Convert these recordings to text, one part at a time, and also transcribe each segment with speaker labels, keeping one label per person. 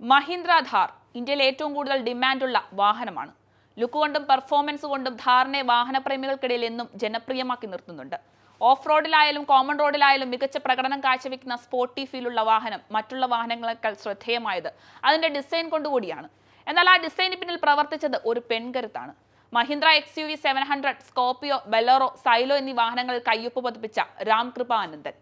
Speaker 1: മഹീന്ദ്ര ധാർ ഇന്ത്യയിൽ ഏറ്റവും കൂടുതൽ ഡിമാൻഡുള്ള വാഹനമാണ്. ലുക്ക് കൊണ്ടും പെർഫോമൻസ് കൊണ്ടും ധാറിനെ വാഹനപ്രേമികൾക്കിടയിൽ എന്നും ജനപ്രിയമാക്കി നിർത്തുന്നുണ്ട്. ഓഫ് റോഡിലായാലും കോമൺ റോഡിലായാലും മികച്ച പ്രകടനം കാഴ്ചവെക്കുന്ന സ്പോർട്ടി ഫീലുള്ള വാഹനം മറ്റുള്ള വാഹനങ്ങളെക്കാൾ ശ്രദ്ധേയമായത് അതിന്റെ ഡിസൈൻ കൊണ്ടുകൂടിയാണ്. എന്നാൽ ആ ഡിസൈന് പിന്നിൽ പ്രവർത്തിച്ചത് ഒരു പെൺകരുത്താണ്. Mahindra X U V seven hundred Scorpio Bolero Xylo എന്നീ വാഹനങ്ങളിൽ കയ്യൊപ്പ് പതിപ്പിച്ച രാംകൃപ ആനന്ദൻ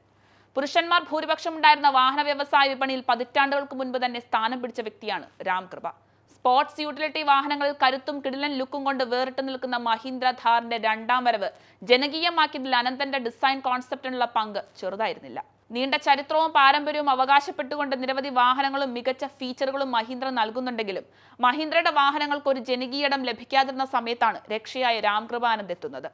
Speaker 1: പുരുഷന്മാർ ഭൂരിപക്ഷം ഉണ്ടായിരുന്ന വാഹന വ്യവസായ വിപണിയിൽ പതിറ്റാണ്ടുകൾക്ക് മുൻപ് തന്നെ സ്ഥാനം പിടിച്ച വ്യക്തിയാണ് രാംകൃപ. സ്പോർട്സ് യൂട്ടിലിറ്റി വാഹനങ്ങളിൽ കരുത്തും കിടിലൻ ലുക്കും കൊണ്ട് വേറിട്ട് നിൽക്കുന്ന മഹീന്ദ്ര ഥാറിന്റെ രണ്ടാം വരവ് ജനകീയമാക്കിയതിൽ അനന്തന്റെ ഡിസൈൻ കോൺസെപ്റ്റിനുള്ള പങ്ക് ചെറുതായിരുന്നില്ല. നീണ്ട ചരിത്രവും പാരമ്പര്യവും അവകാശപ്പെട്ടുകൊണ്ട് നിരവധി വാഹനങ്ങളും മികച്ച ഫീച്ചറുകളും മഹീന്ദ്ര നൽകുന്നുണ്ടെങ്കിലും മഹീന്ദ്രയുടെ വാഹനങ്ങൾക്ക് ഒരു ജനകീയ ഇടം ലഭിക്കാതിരുന്ന സമയത്താണ് രക്ഷയായ രാംകൃപാനന്ദ് എത്തുന്നത്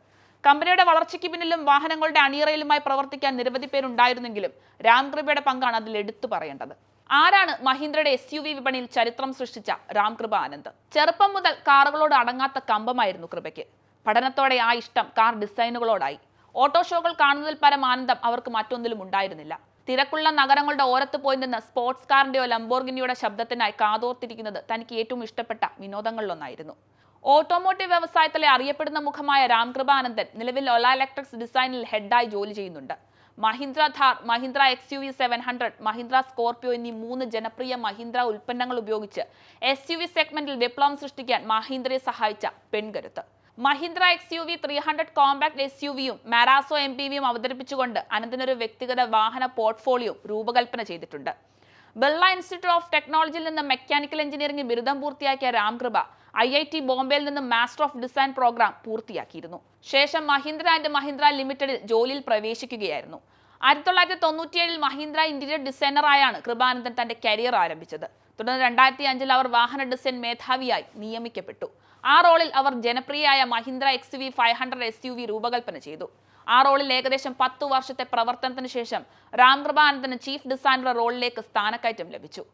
Speaker 1: കമ്പനിയുടെ വളർച്ചയ്ക്ക് പിന്നിലും വാഹനങ്ങളുടെ അണിയറയിലുമായി പ്രവർത്തിക്കാൻ നിരവധി പേരുണ്ടായിരുന്നെങ്കിലും രാംകൃപയുടെ പങ്കാണ് അതിൽ എടുത്തു പറയേണ്ടത്. ആരാണ് മഹീന്ദ്രയുടെ എസ് യു വി വിപണിയിൽ ചരിത്രം സൃഷ്ടിച്ച രാംകൃപ ആനന്ദ്? ചെറുപ്പം മുതൽ കാറുകളോട് അടങ്ങാത്ത കമ്പമായിരുന്നു കൃപയ്ക്ക്. പഠനത്തോടെ ആ ഇഷ്ടം കാർ ഡിസൈനുകളോടായി. ഓട്ടോ ഷോകൾ കാണുന്നതിൽ പരം ആനന്ദം അവർക്ക് മറ്റൊന്നിലും ഉണ്ടായിരുന്നില്ല. തിരക്കുള്ള നഗരങ്ങളുടെ ഓരത്ത് പോയി നിന്ന് സ്പോർട്സ് കാറിന്റെയോ ലംബോർഗിനിയുടെ ശബ്ദത്തിനായി കാതോർത്തിരിക്കുന്നത് തനിക്ക് ഏറ്റവും ഇഷ്ടപ്പെട്ട വിനോദങ്ങളിലൊന്നായിരുന്നു. ഓട്ടോമോട്ടീവ് വ്യവസായത്തിലെ അറിയപ്പെടുന്ന മുഖമായ രാംകൃപാനന്ദൻ നിലവിൽ ഒല ഇലക്ട്രിക്സ് ഡിസൈനിൽ ഹെഡായി ജോലി ചെയ്യുന്നുണ്ട്. Mahindra Thar Mahindra X U V seven hundred Mahindra Scorpio എന്നീ മൂന്ന് ജനപ്രിയ മഹീന്ദ്ര ഉൽപ്പന്നങ്ങൾ ഉപയോഗിച്ച് എസ് യു വി സെഗ്മെന്റിൽ വിപ്ലവം സൃഷ്ടിക്കാൻ മഹീന്ദ്രയെ സഹായിച്ച പെൺകരുത്ത്. Mahindra X U V three hundred compact S U വിയും മാരാസോ എം പി വിയും അവതരിപ്പിച്ചുകൊണ്ട് അനന്തിനൊരു വ്യക്തിഗത വാഹന പോർട്ട്ഫോളിയോ രൂപകൽപ്പന ചെയ്തിട്ടുണ്ട്. ബിർള ഇൻസ്റ്റിറ്റ്യൂട്ട് ഓഫ് ടെക്നോളജിയിൽ നിന്ന് മെക്കാനിക്കൽ എഞ്ചിനീയറിംഗ് ബിരുദം പൂർത്തിയാക്കിയ രാംകൃപ ഐ ഐ ടി ബോംബെയിൽ നിന്ന് മാസ്റ്റർ ഓഫ് ഡിസൈൻ പ്രോഗ്രാം പൂർത്തിയാക്കിയിരുന്നു. ശേഷം മഹീന്ദ്ര ആൻഡ് മഹീന്ദ്ര ലിമിറ്റഡിൽ ജോലിയിൽ പ്രവേശിക്കുകയായിരുന്നു. ആയിരത്തി തൊള്ളായിരത്തി തൊണ്ണൂറ്റിയേഴിൽ മഹീന്ദ്ര ഇന്റീരിയർ ഡിസൈനറായാണ് കൃപാനന്ദൻ തന്റെ കരിയർ ആരംഭിച്ചത്. തുടർന്ന് രണ്ടായിരത്തി അഞ്ചിൽ അവർ വാഹന ഡിസൈൻ മേധാവിയായി നിയമിക്കപ്പെട്ടു. ആ റോളിൽ അവർ ജനപ്രിയയായ Mahindra X V five hundred S U V രൂപകൽപ്പന ചെയ്തു. ആ റോളിൽ ഏകദേശം പത്തു വർഷത്തെ പ്രവർത്തനത്തിന് ശേഷം രാംകൃപാനന്ദന് ചീഫ് ഡിസൈനറുടെ റോളിലേക്ക് സ്ഥാനക്കയറ്റം ലഭിച്ചു.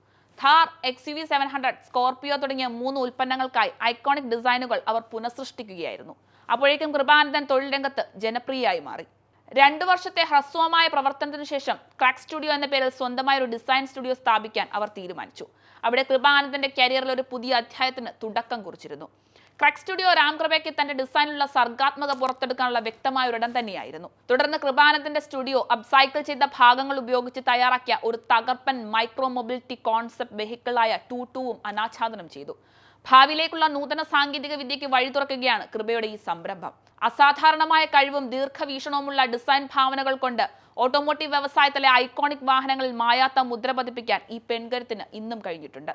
Speaker 1: Thar X U V seven hundred Scorpio തുടങ്ങിയ മൂന്ന് ഉൽപ്പന്നങ്ങൾക്കായി ഐക്കോണിക് ഡിസൈനുകൾ അവർ പുനഃസൃഷ്ടിക്കുകയായിരുന്നു. അപ്പോഴേക്കും കൃപാനന്ദൻ തൊഴിൽ രംഗത്ത് ജനപ്രിയയായി മാറി. രണ്ടു വർഷത്തെ ഹ്രസ്വമായ പ്രവർത്തനത്തിനു ശേഷം ക്രാക്ക് സ്റ്റുഡിയോ എന്ന പേരിൽ സ്വന്തമായ ഒരു ഡിസൈൻ സ്റ്റുഡിയോ സ്ഥാപിക്കാൻ അവർ തീരുമാനിച്ചു. അവിടെ കൃപാനന്ദന്റെ കരിയറിൽ ഒരു പുതിയ അധ്യായത്തിന് തുടക്കം കുറിച്ചിരുന്നു. ക്രാക്ക് സ്റ്റുഡിയോ രാംകൃപയ്ക്ക് തന്റെ ഡിസൈനിലുള്ള സർഗാത്മക പുറത്തെടുക്കാനുള്ള വ്യക്തമായ ഒരിടം തന്നെയായിരുന്നു. തുടർന്ന് കൃപാനന്ദന്റെ സ്റ്റുഡിയോ അപ്സൈക്കിൾ ചെയ്ത ഭാഗങ്ങൾ ഉപയോഗിച്ച് തയ്യാറാക്കിയ ഒരു തകർപ്പൻ മൈക്രോ മൊബിലിറ്റി കോൺസെപ്റ്റ് വെഹിക്കിളായ ടൂ ടൂവും അനാച്ഛാദനം ചെയ്തു. ഭാവിയിലേക്കുള്ള നൂതന സാങ്കേതിക വിദ്യയ്ക്ക് വഴി തുറക്കുകയാണ് കൃപയുടെ ഈ സംരംഭം. അസാധാരണമായ കഴിവും ദീർഘവീക്ഷണവുമുള്ള ഡിസൈൻ ഭാവനകൾ കൊണ്ട് ഓട്ടോമോട്ടീവ് വ്യവസായത്തിലെ ഐക്കോണിക് വാഹനങ്ങളിൽ മായാത്ത മുദ്ര പതിപ്പിക്കാൻ ഈ പെൺകരുത്തിന് ഇന്നും കഴിഞ്ഞിട്ടുണ്ട്.